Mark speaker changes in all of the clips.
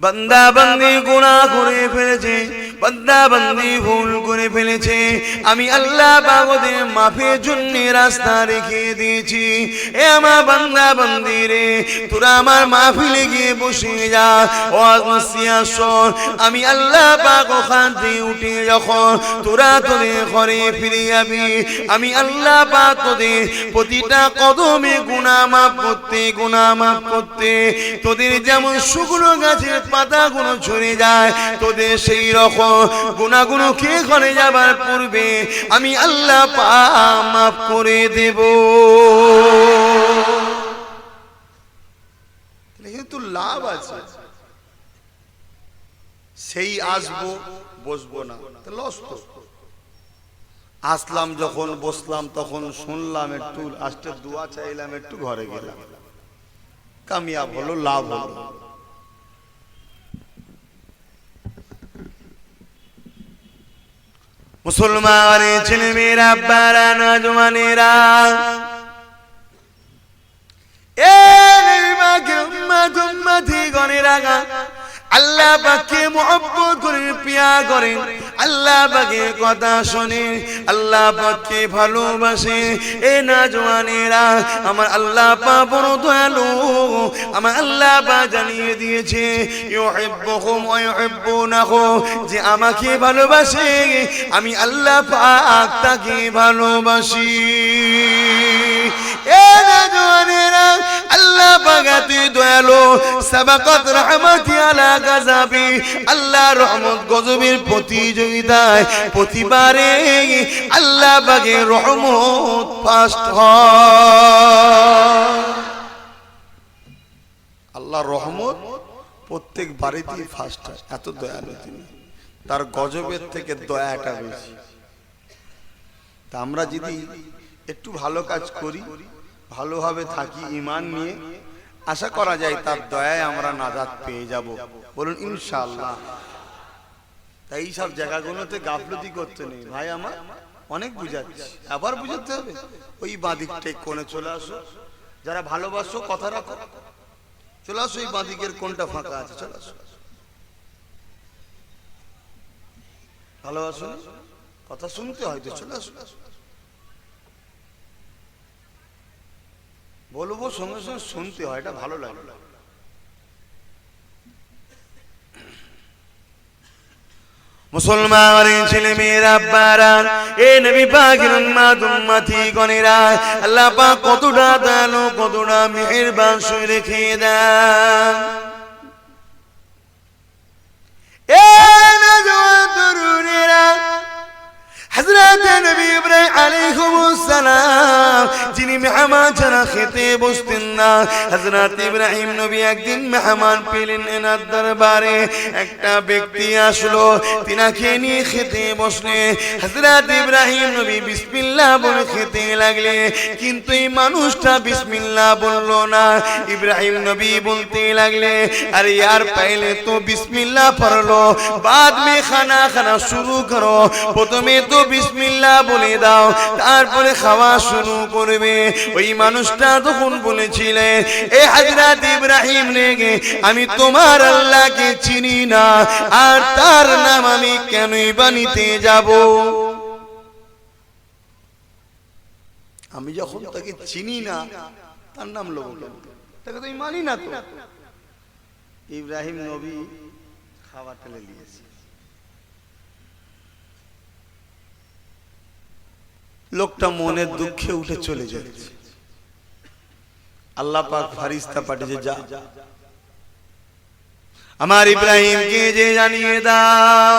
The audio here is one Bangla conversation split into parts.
Speaker 1: বন্দি গুণা বান্দা গুনাহ করে ফেলেছে। বান্দা ভুল করে ফেলেছে। আমি আল্লাহ বাগদের মাফের জন্য রাস্তা রেখে দিয়েছি। এ আমার বান্দা বান্দি রে, তোরা আমার মাহফিলে গিয়ে বসে যা। ও আসর আমি আল্লাহ পাক ওখান থেকে উঠে যখন তোরা তোদের ঘরে ফিরে যাবি, আমি আল্লাহ পাক তোদের প্রতিটা কদমে গুনাহ মাফ করতে, গুনাহ মাফ করতে, তোদের যেমন শুকনো গাছের পাতাগুলো ঝরে যায়, তোদের সেই রকম গুণাগুলো খেয়ে ঘরে যাবার পূর্বে আমি আল্লাহ মাফ করে দেব। কিন্তু লাভ আছে, সেই আসব, বসবো না। লস তো। আসলাম যখন, বসলাম তখন শুনলাম একটু, আসতে দোয়া চাইলাম, একটু ঘরে গেলাম। কামিয়াব হলো, লাভ হলো। মুসলমানের ছেলে মেয়েরা আব্বারা নজমানেরা এ উম্মাত উম্মতি গণেরা আল্লাহ পাকে মোহব্বত করে পিয়া করেন। আল্লাহ পাকে কথা শোনে, আল্লাহ পাককে ভালোবাসে। এ না জওয়ানেরা আমার আল্লাহ পা বড় দয়ালু। আমার আল্লাহ পা জানিয়ে দিয়েছে যে আমাকে ভালোবাসে। আমি আল্লাহ পাক তাকে ভালোবাসি। আল্লাহ রহমত প্রতিযোগিতায় প্রতিবারে আল্লাহ রহমত আল্লাহ রহমত প্রত্যেক বাড়িতেই ফার্স্ট হয়, এত দয়ালু তিনি। তার গজবের থেকে দয়াটা বেশি। তা আমরা যদি একটু ভালো কাজ করি, ভালোভাবে থাকি ইমান নিয়ে। আশা করা যায় তার দয়ায় আমরা নাজাত পেয়ে যাব। বলুন, ইনশাআল্লাহ। তাই এই সব জায়গাগুলোতে গাফলতি করতে নেই। ভাই আমার, অনেক বুঝাচ্ছি। আবার বুঝাতে হবে? ওই বাঁদিকটাই কোণে চলে আসো। যারা ভালোবাসো, কথা রাখো। চলে আসো, এই বাঁদিকের কোনটা ফাঁকা আছে, চলে আসো। ভালোবাসো কথা শুনতে হয়তো চলে আসো। বলব সঙ্গে সঙ্গে শুনতে হয়, এটা ভালো লাগে। মুসলমানের ছেলে মেয়েরা, আব্বারা, এ নবী পাকের গণেরা, আল্লাহ কতটা দয়ালু, কতটা মেহেরবান সই রেখে দেন। এ নজওয়ান তরুণেরা হযরত নবী ইব্রাহিম আলাইহিস সালাম যিনি মেহমান ছাড়া খেতে বসতেন না হযরত ইব্রাহিম নবী একদিন মেহমান পেলেন এনার দরবারে একটা ব্যক্তি আসলো তিনাকে নিয়ে খেতে বসলে হযরত ইব্রাহিম নবী বিসমিল্লাহ বলে খেতে লাগলে কিন্তু এই মানুষটা বিসমিল্লাহ বলল না ইব্রাহিম নবী বলতে লাগলে আরে यार पहले तो बिस्मिल्लाह पढ़ लो बाद में खाना खाना शुरू करो প্রথমে তো বিসমিল্লাহ বলে দাও। তারপরে খাওয়া শুরু করবে। ওই মানুষটা তখন বলেছিলেন এ হযরত ইব্রাহিম রেগে আমি তোমার আল্লাহকে চিনি না, আর তার নাম আমি কেনই বানিতে যাব? আমি যখন তাকে চিনি না, তার নাম লোক তাকে তো মানি না তো। ইব্রাহিম নবী খাবার টেলে নিয়েছে লোকটা মনের দুঃখে উঠে চলে যাচ্ছে আল্লাহ পাক ফারিস্তা পাঠিয়েছে যা। আমার ইব্রাহিমকে যে জানিয়ে দাও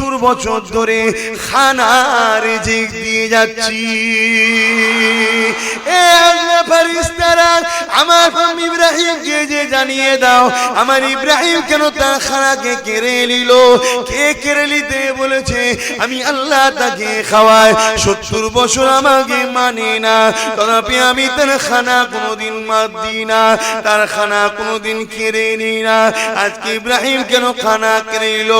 Speaker 1: সত্তর বছর ধরে খানার রিজিক দিয়ে যাচ্ছি। আমার নাম ইব্রাহিমকে যে জানিয়ে দাও, আমার ইব্রাহিম কেন তার খানাকে কেড়ে নিল? কে কেড়ে নিতে বলেছে? আমি আল্লাহ তাকে খাওয়াই, সত্তর বছর আমাকে মানে না। তথাপি আমি তার খানা কোনোদিন মাত দিই না, তার খানা কোনোদিন কেড়ে নিই না। আজকে ইব্রাহিম কেন খানা কেড়ে নিল?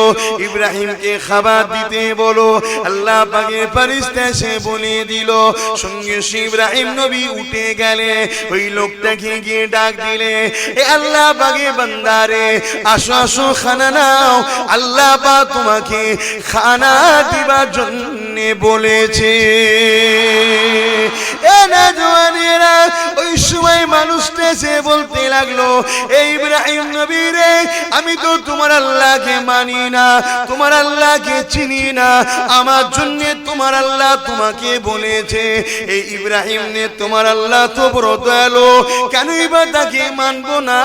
Speaker 1: ইব্রাহিমকে খাবার দিতে বলো। আল্লাহ পাকে ফারিস্তা সে বলে দিল, সঙ্গে ইব্রাহিম নবী উঠে গেলে, ওই লোকটাকে গিয়ে ডাক দিলে, এ আল্লাহ পাকে বান্দারে, আসো আসো, খানা নাও। আল্লাহ পা তোমাকে খানা দিবার জন্য বলেছে। এ না ওই সময় মানুষটা সে বলতে লাগল এই ইব্রাহিম নবী রে, আমি তো তোমার আল্লাহকে মানি না, তোমার আল্লাহকে চিনি না। আমার জন্য তোমার আল্লাহ তোমাকে বলেছে। এই ইব্রাহিম নে, তোমার আল্লাহ তো বড় দয়ালু। কেন এবার তাকে মানবো না?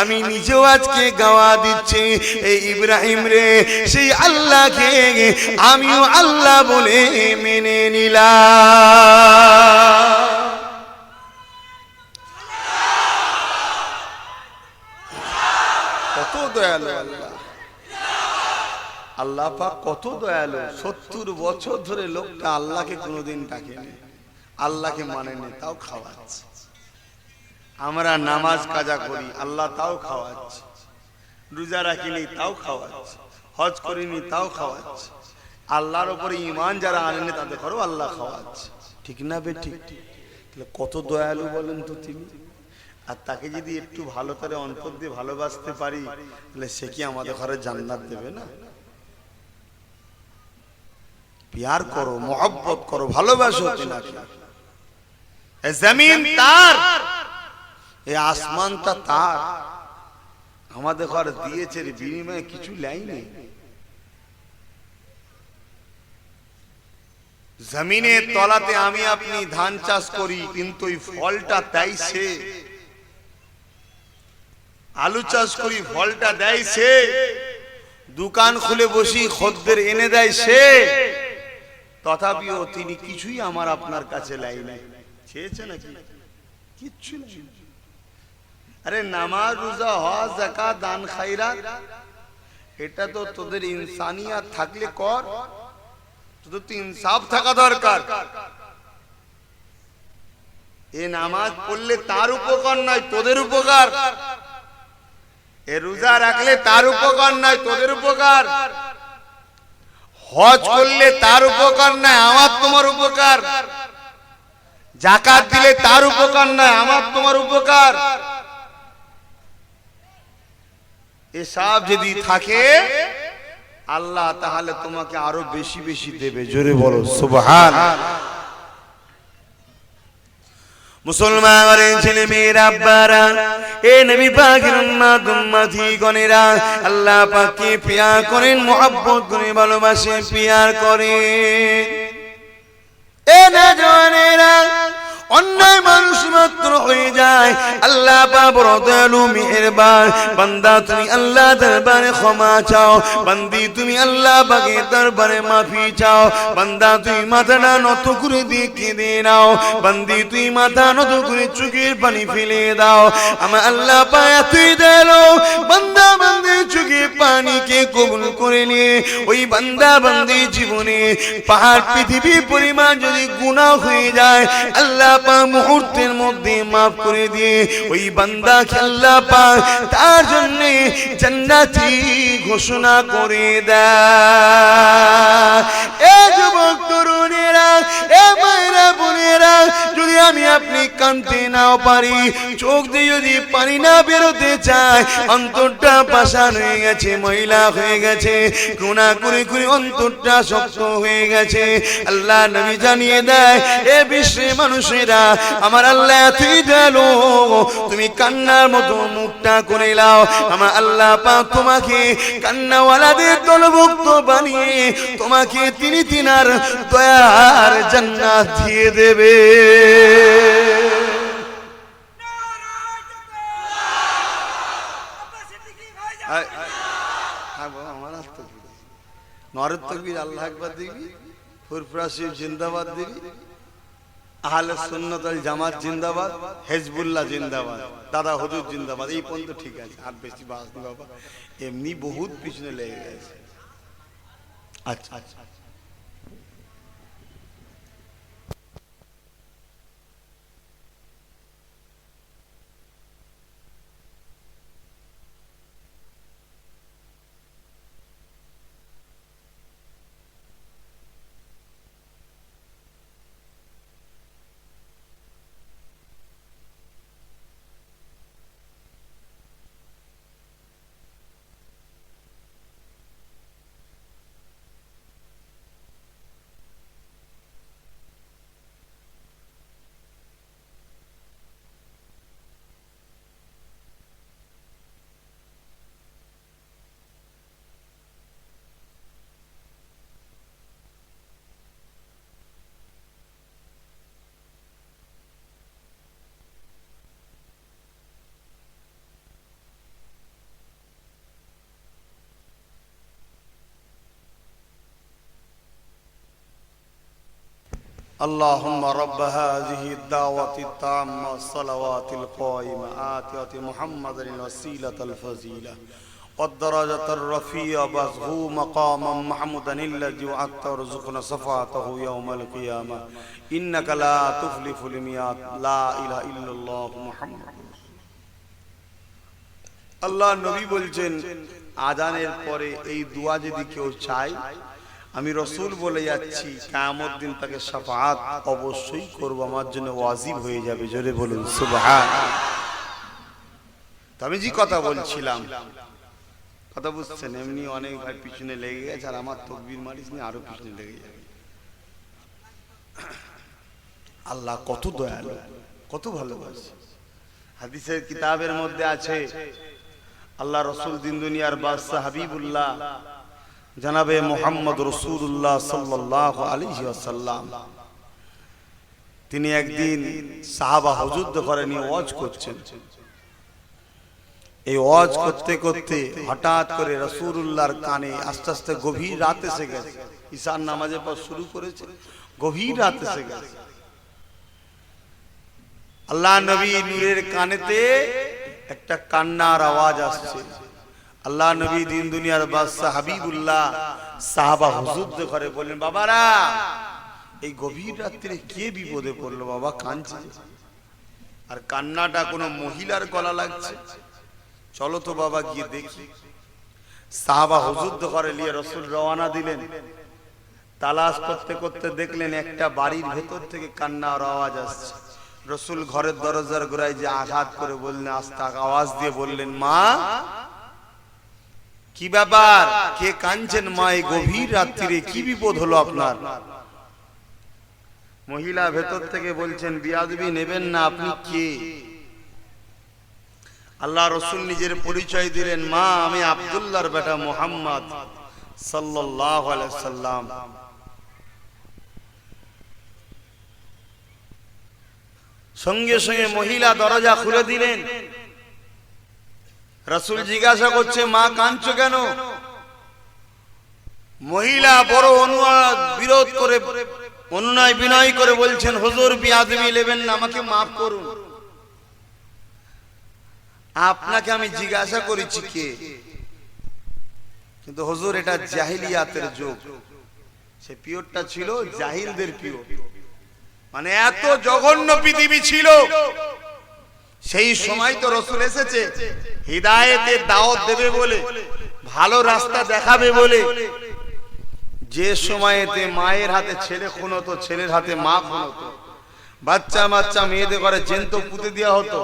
Speaker 1: আমি নিজেও আজকে গাওয়া দিচ্ছি। এই ইব্রাহিম রে, সেই আল্লাহকে আমিও আল্লাহ বলে মেনে নিলাম।
Speaker 2: কত দয়ালু আল্লাহ। আল্লাহ পাক কত দয়ালু। সত্তর বছর ধরে লোকটা আল্লাহকে কোনোদিন ডাকেনি। আল্লাহকে মানেনি, তাও খাওয়াচ্ছে। আমরা নামাজ কাজা করি, আল্লাহ তাও খাওয়াচ্ছে। রোজা রাখিনি, তাও খাওয়াচ্ছে। হজ করিনি, তাও খাওয়াচ্ছে। আল্লাহর উপরে ইমান যারা আনেনি, তাদের ঘরেও আল্লাহ খাওয়াচ্ছে। ঠিক না বে ঠিক? তাহলে কত দয়ালু বলেন তো তিনি? আর তাকে যদি একটু ভালো করে অন্তর দিয়ে ভালোবাসতে পারি, তাহলে সে কি আমাদের ঘরে জান্নাত দেবে না? প্যার করো মোহব্বত করো ভালোবাসো তিনাকে জমিন তার এই আসমানটা তার। আমাদের ঘর দিয়েছে বিনিময়ে কিছু লাইনি জমিনের তলাতে আমি আপনি ধান চাষ করি কিন্তু ওই ফলটা দেয় সে আলু চাষ করি ফলটা দেয় সে দোকান খুলে বসি খদ্দের এনে দেয় সে তথাপিও তিনি কিছুই আমার আপনার কাছে লাই নাই চেয়েছে নাকি? কিচ্ছু নাই। আরে নামাজ, রোজা, হজ জাকাত দান খাইরাত এটা তো তোদের ইনসানিয়াত থাকলে কর। তোদের তো ইনসাফ থাকা দরকার। এ নামাজ পড়লে তার উপকার নয়, তোদের উপকার। এ রোজা রাখলে তার উপকার নয়, তোদের উপকার। হজ করলে তার উপকার নাই, আমার তোমার উপকার। জাকাত দিলে তার উপকার নাই, আমার তোমার উপকার। এসব যদি থাকে, আল্লাহ তাহলে তোমাকে আরও বেশি বেশি দেবে। জোরে বলো, সুবহান।
Speaker 1: মুসলমানের ছেলে মেয়ের আব্বারা, এ নবী পাকের উম্মাত উম্মতি গণেরা আল্লাহ পাককে পিয়া করেন, মোহাব্বত করে, ভালোবাসে পিয়ার করে এ না জওয়ানেরা অন্যায় মানুষ মাত্র হয়ে যায়। আল্লাহ বাবর দয়ালু মেহেরবান। বান্দা, তুমি আল্লাহ দরবারে ক্ষমা চাও। বান্দি, তুমি আল্লাহ বাগে দরবারে মাফি চাও। বান্দা তুই মাথাটা নত করে দিয়ে কেঁদে নাও। বান্দি তুই মাথা নত করে চোখের পানি ফেলে দাও। আমার আল্লাহ পায়া তুই দেলো। বান্দা, বান্দি, চোখের পানিকে কবুল করে নিয়ে, ওই বান্দা, বান্দি জীবনে পাহাড় পৃথিবী পরিমাণ যদি গুণা হয়ে যায়, আল্লাহ পা মুহূর্তের মধ্যে মাফ করে দিয়ে ওই বান্দা আল্লাহ পা তার জন্য জান্নাতি ঘোষণা করে দেয়। এ যুবক তরুণেরা, এ মায়েরা বোনেরা, যদি আমি আপনি কানতে নাও পারি, চোখ দিয়ে যদি পানি না বেরোতে চায়, অন্তরটা পাশান হয়ে গেছে মহিলা হয়ে গেছে গুণা করে করে অন্তরটা শক্ত হয়ে গেছে, আল্লাহ নবী জানিয়ে দেয়, এ বিশ্বে মানুষেরা আমার আল্লাহ তুই দেলো তুমি কান্নার মতো মুখটা করে লাও আমার আল্লাহ পাক তোমাকে কান্নাওয়ালাদের দলভুক্ত বানিয়ে তোমাকে তিনি তিনার দয়ার জান্নাত দিয়ে দেবে।
Speaker 2: আয়, আয়, থাক বাবা, আমার হাত তো ধরে। নর নারদ তকবীর আল্লাহ একবার দিবি ফুরফুরা শিব জিন্দাবাদ দিবি আহলে সুন্নত আল জামাত জিন্দাবাদ, হেজবুল্লাহ জিন্দাবাদ। দাদা হুজুর জিন্দাবাদ। এই পর্যন্ত ঠিক আছে। আর বেশি বাস বাবা। এমনি বহুত পিছনে লেগে গেছে। আচ্ছা আচ্ছা। اللهم رب هذه الدعوة التامة الصلوات القائمة آتية محمد الوسيلة الفضيلة والدرجة الرفيعة بزهو مقاما محمودا الذي وعدت ورزقنا صفاته يوم القيامة إنك لا تخلف الميعاد لا إله إلا الله محمد আল্লাহ নবী বলছেন আজানের পরে এই দোয়া যদি কেউ চায় আমি রসুল বলে যাচ্ছি কামত দিন তাকে সাফাত অবশ্যই করব আমার জন্য ওয়াজিব হয়ে যাবে জোরে বলুন সুবহান। তো আমি যে কথা বলছিলাম কথা বুঝছেন এমনি অনেক ভাই পিছনে লেগে গেছে আর আমার তকবির মারিস নি আরও পিছনে লেগে যাবে। আল্লাহ কত দয়ালু কত ভালোবাসে। হাদিসের কিতাবের মধ্যে আছে আল্লাহ রসুল দিন দুনিয়ার বাদশাহ হাবিবুল্লাহ জানাবে মোহাম্মদ রসুল্লাহ সাল্লাহ আলিহি আসাল্লাম তিনি একদিন সাহাবা হজুদ্দ করে নিয়ে ওয়াজ করছেন। এই ওয়াজ করতে করতে হঠাৎ করে রসুল্লাহর কানে আস্তে আস্তে গভীর রাত এসে গেছে। ঈশান নামাজের পর শুরু করেছে, গভীর রাত এসে গেছে। আল্লাহ নবী নূরের কানেতে একটা কান্নার আওয়াজ আসছে। আল্লাহ নবী দিন দুনিয়ার বাদশাহ হাবিবুল্লাহ, সাহাবা হুজুর ঘরে বললেন, বাবারা, এই গভীর রাত্রে কে বিপদে পড়ল? বাবা কাঁদছে। আর কান্নাটা কোনো মহিলার গলা লাগছে। চলো তো বাবা গিয়ে দেখি। সাহাবা হুজুর ঘরে নিয়ে রসুল রওয়ানা দিলেন। তালাশ করতে করতে দেখলেন একটা বাড়ির ভেতর থেকে কান্নার আওয়াজ আসছে। রসুল ঘরের দরজার গোড়ায় যে আঘাত করে বললেন আস্তে আওয়াজ দিয়ে বললেন, মা কি ব্যাপার? কে কাঁদছেন মা এই গভীর রাত্রিরে? কি বিপদ হলো আপনার? মহিলা ভেতর থেকে বলছেন বিয়াদবি নেবেন না আপনি কে? আল্লাহ রসুল নিজের পরিচয় দিলেন মা আমি আব্দুল্লাহর বেটা মোহাম্মদ সাল্লাম। সঙ্গে সঙ্গে মহিলা দরজা খুলে দিলেন। রসুল জিজ্ঞাসা করছে, মা কাঁদছ কেন? মহিলা বড় অনুয়াদ বিরোধ করে, অনুনয় বিনয় করে বলছেন, হুজুর বিয়াদবি নেবেন না, আমাকে মাফ করুন। আপনাকে আমি জিজ্ঞাসা করেছি কে? কিন্তু হুজুর, এটা জাহিলিয়াতের যুগ। সে পিওরটা ছিল জাহিলদের পিওর। মানে এত জঘন্য পৃথিবী ছিল। সেই সময় তো রসুল এসেছে। হৃদায়তের দাওয়াত দেবে বলে ভালো রাস্তা দেখাবে বলে। যে সময়েতে মায়ের হাতে ছেলে খুন হতো ছেলের হাতে মা খুন হতো বাচ্চা বাচ্চা মেয়েদের ঘরে জেন্ত পুঁতে দেওয়া হতো।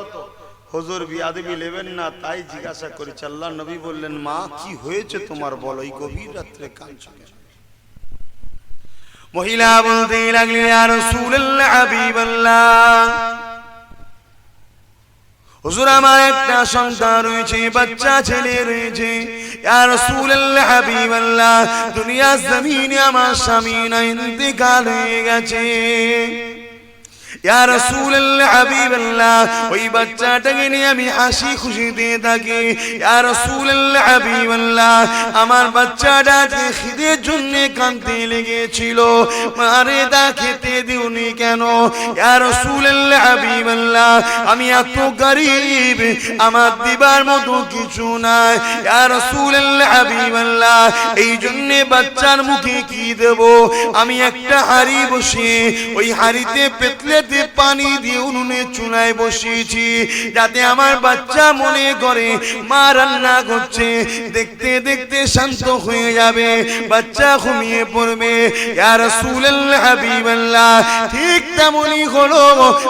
Speaker 2: হজুর বিয়াদবি নেবেন না তাই জিজ্ঞাসা করেছে আল্লাহ নবী বললেন মা কি হয়েছে তোমার বলো? এই গভীর রাত্রে কাঁদছো মহিলা বলতে লাগলেন আর রাসূলুল্লাহ হাবিবাল্লাহ। হুজুর, আমার একটা সন্তান রয়েছে, বাচ্চা ছেলে রয়েছে। আর রাসূলুল্লাহ, হাবিবাল্লাহ দুনিয়া জমিনে আমার স্বামী না ইন্তেকাল হয়ে গেছে।
Speaker 1: ওই বাচ্চাটাকে নিয়ে আমি হাসি খুশি দিয়ে থাকি। আমার বাচ্চাটা যে খিদের জন্য কাঁদতে লেগেছিল। মারে দা খেতে দিওনি কেন? আমি এত গরিব, আমার দিবার মতো কিছু নাই। এই জন্য বাচ্চার মুখে কি দেব? আমি একটা হাড়ি বসিয়ে ওই হাড়িতে পেতলেতে পানি দিয়ে উনুনে চুলায় বসিয়েছি, যাতে আমার বাচ্চা মনে করে মা রান্না করছে। দেখতে দেখতে শান্ত হয়ে যাবে, বাচ্চা ঘুমিয়ে পড়বে। রাসূলুল্লাহ, হাবিবাল্লাহ, ঠিক তেমনই হলো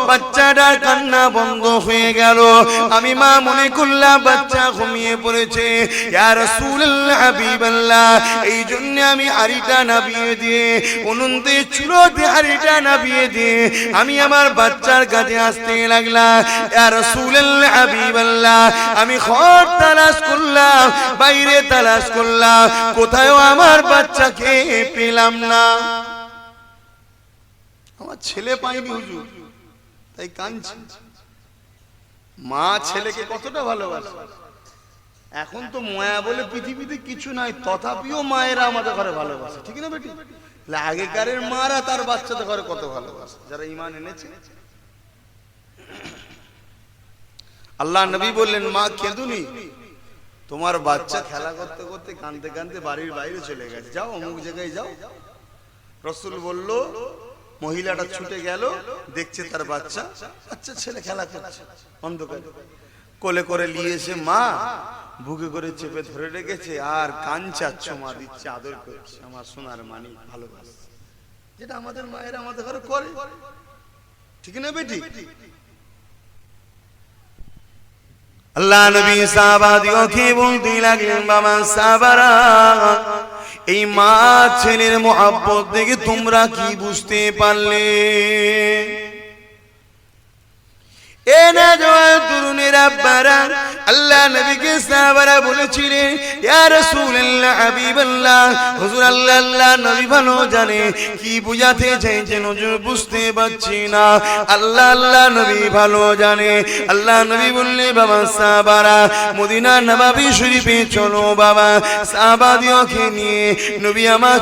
Speaker 1: বাচ্চাটার কান্না বন্ধ হয়ে গেল। আমি মা মনে করলাম, বাচ্চা ঘুমিয়ে পড়েছে। আর হাবিবাল্লাহ, এই জন্য আমি হাড়িটা নাবিয়ে দিয়ে, উনুনতে চুলোতে হাড়িটা নাবিয়ে দিয়ে, আমি আমার বাচ্চার কাছে আসতে লাগলাম ইয়া রাসূলুল্লাহ, হাবিবাল্লাহ, আমি ঘর তালাশ করলাম, বাইরে তালাশ করলাম কোথাও আমার বাচ্চাকে পেলাম না।
Speaker 2: আমার ছেলে পাইনি হুজুর, তাই কাঁদছি। মা ছেলেকে কতটা ভালোবাসে। এখন তো মায়া বলে পৃথিবীতে কিছু নাই, তথাপিও মায়েরা আমাদের ঘরে ভালোবাসে, ঠিক না বেটি? আগেকারের মারা তার বাচ্চাদের ঘরে কত ভালোবাসে যারা ইমান এনেছে। আল্লাহ নবী বললেন মা কেঁদুনি তোমার বাচ্চা খেলা করতে করতে কানতে কানতে বাড়ির বাইরে চলে গেছে। যাও অমুক জায়গায় যাও। রসুল বলল মহিলাটা ছুটে গেল দেখছে তার বাচ্চা। আচ্ছা ছেলে খেলা করছে অন্ধকার। কোলে করে নিয়ে এসে মা বুকে করে চেপে ধরে রেখেছে আর কাঞ্চা চমা দিচ্ছে, আদর করছে। আমার সোনার মানি ভালোবাসে। যেটা আমাদের মায়ের আমাদের ঘরে করে। ঠিক না বেটি?
Speaker 1: আল্লাহ নবী বলতে লাগলেন, বাবা এই মা ছেলের মোহাব্বত দেখে তোমরা কি বুঝতে পারলে? এ তরুণের আল্লাহ আল্লাহ আল্লাহ ভালো জানে, কি চাইছেন বুঝতে পারছি না। আল্লাহ আল্লাহ নবী ভালো জানে। আল্লাহ নবী বললে, বাবা নবাবী চলো বাবা। নিয়ে নবী আমার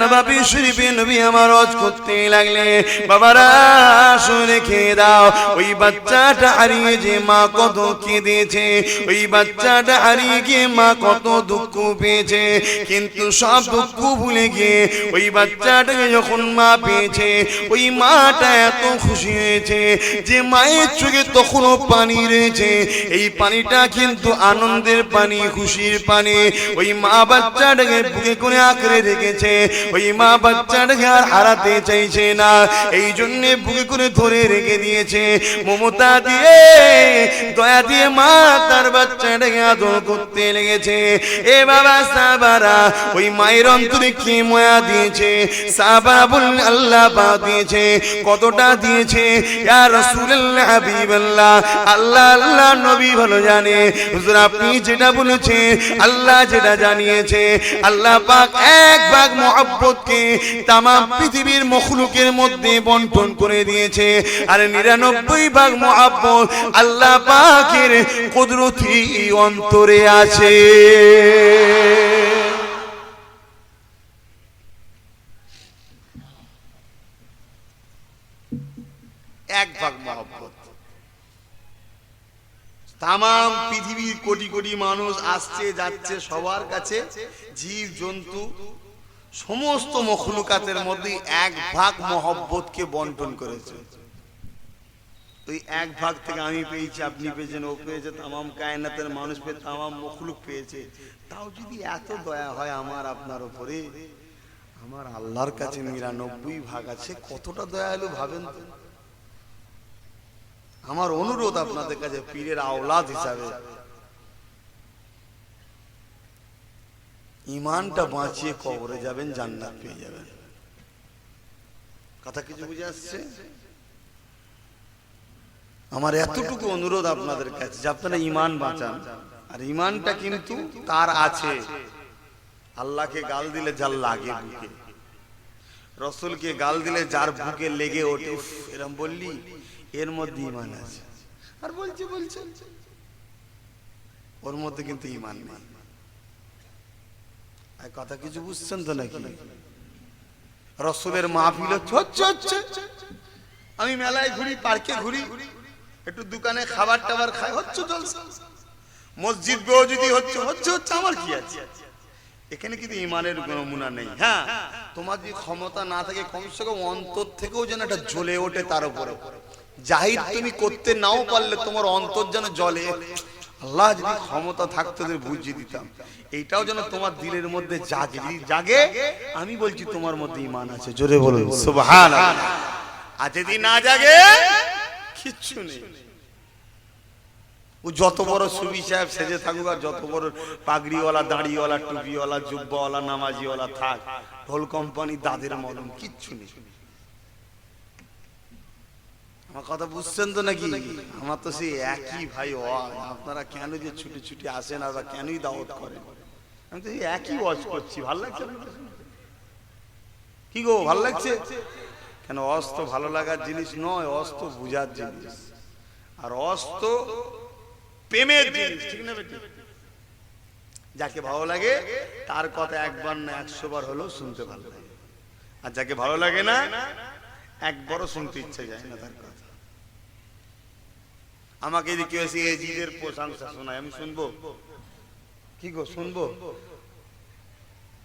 Speaker 1: নবাবী শরীফে নবী আমার করতে লাগলে, বাবারা, শুনে খেয়ে দাও। ওই বাচ্চাটা হারিয়ে যে মা কত কেঁদেছে, ওই বাচ্চাটা হারিয়ে গিয়ে মা কত দুঃখ পেয়েছে। কিন্তু সব দুঃখ ভুলে গিয়ে ওই বাচ্চাটাকে যখন মা পেয়েছে, ওই মাটা এত খুশি হয়েছে যে মায়ের চোখে তখনও পানি রয়েছে। এই পানিটা কিন্তু আনন্দের পানি, খুশির পানি। ওই মা বাচ্চাটাকে বুকে করে আঁকড়ে রেখেছে। ওই মা বাচ্চাটাকে আর হারাতে চাইছে না। এই জন্য বুকে করে ধরে রেখে দিয়েছে। মমতা দিয়ে, দয়া দিয়ে মা তার বাচ্চাটাকে আদর করতে লেগেছে। এ বাবা সাবারা, ওই মায়ের অন্তরে কি ময়া দিয়েছে? সাবারা বললেন আল্লাহ পা দিয়েছে, কতটা দিয়েছে? ইয়া রাসূলুল্লাহ, হাবিবাল্লাহ, আল্লাহ আল্লাহ, নবী ভালো জানে। হুজুর, আপনি যেটা বলেছে আল্লাহ যেটা জানিয়েছে। আল্লাহ পাক এক ভাগ মহব্বতকে তাম পৃথিবীর মখলুকের মধ্যে বন্টন করে দিয়েছে। আর নিরানব্বই ভাগ মহাব্বত আল্লাহ পাকের কুদরতি অন্তরে আছে।
Speaker 2: তাম পৃথিবীর কোটি কোটি মানুষ আসছে, যাচ্ছে, সবার কাছে, জীব, জন্তু, সমস্ত মখলুকাতের মধ্যে এক ভাগ মহব্বতকে বন্টন করেছে। ওই এক ভাগ থেকে আমি পেয়েছি, আপনি পেয়েছেন, ও পেয়েছে, তামাম কায়নাতের মানুষ পেয়ে তামাম মখলুক পেয়েছে। তাও যদি এত দয়া হয় আমার আপনার উপরে, আমার আল্লাহর কাছে নিরানব্বই ভাগ আছে, কতটা দয়ালু ভাবেন তো? আমার অনুরোধ আপনাদের কাছে, পীরের আওলাদ হিসাবে। ইমানটা বাঁচিয়ে কবরে যাবেন, জান্নাত পেয়ে যাবেন। কথা কিছু বুঝে আসছে? আমার এতটুকু অনুরোধ আপনাদের কাছে যে আপনারা ইমান বাঁচান। আর ইমানটা কিন্তু তার আছে। আল্লাহকে গাল দিলে যার লাগে বুকে। রসুলকে গাল দিলে যার বুকে লেগে ওঠে। এরম বললি, এর মধ্যে ইমান আছে। আর বলছে বলছে। ওর মধ্যে কিন্তু ইমান আর কথা কিছু বুঝছেন তো নাকি? রসুলের মাহফিল হচ্ছে হচ্ছে। আমি মেলায় ঘুরি, পার্কে ঘুরি। একটু দোকানে খাবার টাবার খায়, হচ্ছে জলসা। মসজিদ বেও যদি হচ্ছে হচ্ছে হচ্ছে, আমার কি আছে? এখানে কিন্তু ইমানের নমুনা নেই। হ্যাঁ তোমার যদি ক্ষমতা না থাকে, কমসে কম অন্তর থেকেও যেন একটা জ্বলে ওঠে তার উপরে। জাহির তুমি করতে নাও পারলে তোমার অন্তর যেন জ্বলে। আল্লাহ যদি ক্ষমতা থাকতো বুঝিয়ে দিতাম। এইটাও যেন তোমার দিলের মধ্যে জাগে। জাগে, আমি বলছি তোমার মধ্যে ইমান আছে। জোরে বলুন সুবহান আর যদি না জাগে কিচ্ছু নেই। ও যত বড় সুবি সাহেব সেজে থাকুক আর যত বড় পাগড়িওয়ালা, দাড়িওয়ালা, টুপিওয়ালা, জুব্বাওয়ালা, নামাজিওয়ালা থাক, ঢোল কোম্পানি দাদের মলম কিচ্ছু নেই। আমার কথা বুঝছেন তো নাকি? আমার তো সেই একই ভাই আপনারা কেন যে ছুটি ছুটি আসেন আর কেনই দাওয়াত করেন? আমি তো একই ওয়াজ করছি। ভালো লাগছে কি গো, ভালো লাগছে? কেন অস্ত ভালো লাগার জিনিস নয়, অস্ত বুঝার জিনিস। আর অস্ত প্রেমের জিনিস, ঠিক না যাকে ভালো লাগে, তার কথা একবার না একশো বার হলেও শুনতে ভালো লাগে। আর যাকে ভালো লাগে না, একবারও শুনতে ইচ্ছে যায় না তার কথা। আমাকে যদি কেউ এসে এজিদের প্রশংসা শোনায়, আমি শুনব? কি গো, শুনব?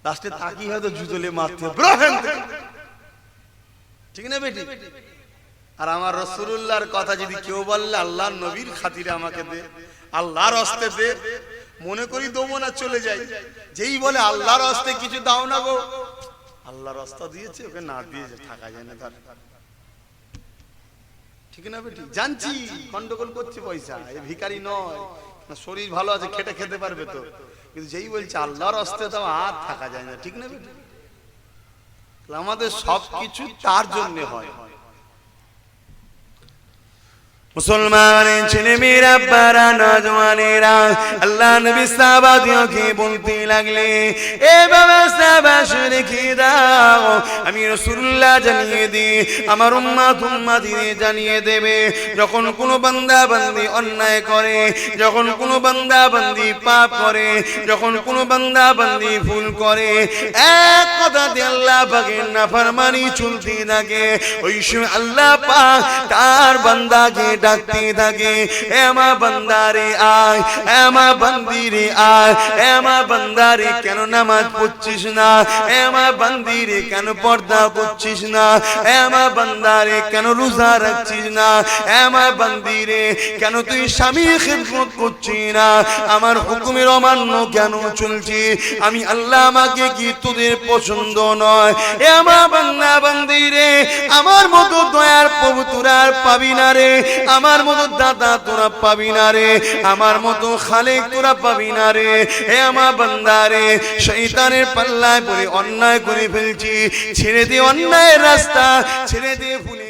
Speaker 2: লাস্টে তাকিয়ে হয়তো জুতলে মারতে হবে। বেরো এখান থেকে। ঠিক না বেটি? আর আমার রসুল্লাহর কথা যদি কেউ বললে আল্লাহ নবীর খাতিরে আমাকে দে, আল্লাহর হস্তে দে, মনে করি দেবো না চলে যাই যেই বলে, আল্লাহর হস্তে কিছু দাও না গো। আল্লাহর রাস্তা দিয়েছে, ওকে না দিয়েছে থাকা যায় না তার। ঠিক না বেটি? জানছি, গন্ডগোল করছে পয়সা, এ ভিখারি নয়। না, শরীর ভালো আছে, খেটে খেতে পারবে তো। কিন্তু যেই বলছে, আল্লাহর হস্তে তো আর থাকা যায় না, ঠিক না বেটি? আমাদের সব কিছু তার জন্য হয়।
Speaker 1: মুসলমান ছেলে মেয়েরা বারা নজওয়ানেরা, আল্লাহ নবী সাহাবাদিওকে বলতে লাগলে, এ বাবা সাবাস রেখে দাও। আমি রাসূলুল্লাহ জানিয়ে দি আমার উম্মাত উম্মাতিনে জানিয়ে দেবে, যখন কোনো বান্দা বান্দি অন্যায় করে, যখন কোনো বান্দা বান্দি পাপ করে, যখন কোনো বান্দা বান্দি ভুল করে, এক কথা কথাতে আল্লাহ পাকের নাফরমানি চলতে থাকে। ওই সময় আল্লাহ পাক তার বান্দাকে ডাকতে থাকে, এমা বান্দারে আয়, এমা বান্দিরে আয়, এমা বান্দারে কেন নামাজ পড়ছিস না? এমা বান্দিরে কেন পর্দা করছিস না? এমা বান্দারে কেন রোজা রাখছিস না? এমা বান্দিরে কেন তুই স্বামীর খেদমত করছিস না? আমার হুকুমের অমান্য কেন চলছে? আমি আল্লাহ আমাকে কি তোদের পছন্দ নয়? এ আমার বান্দা বান্দিরে, আমার মতো দয়ার প্রভু তোরা আর পাবি না রে। আমার মতো দাদা তোরা পাবি না রে। আমার মতো খালেক তোরা পাবি না রে। হে আমার বান্দারে শৈতানের পাল্লায় পড়ে অন্যায় করে ফেলছি। ছেড়ে দে অন্যায় রাস্তা, ছেড়ে দিয়ে ভুলে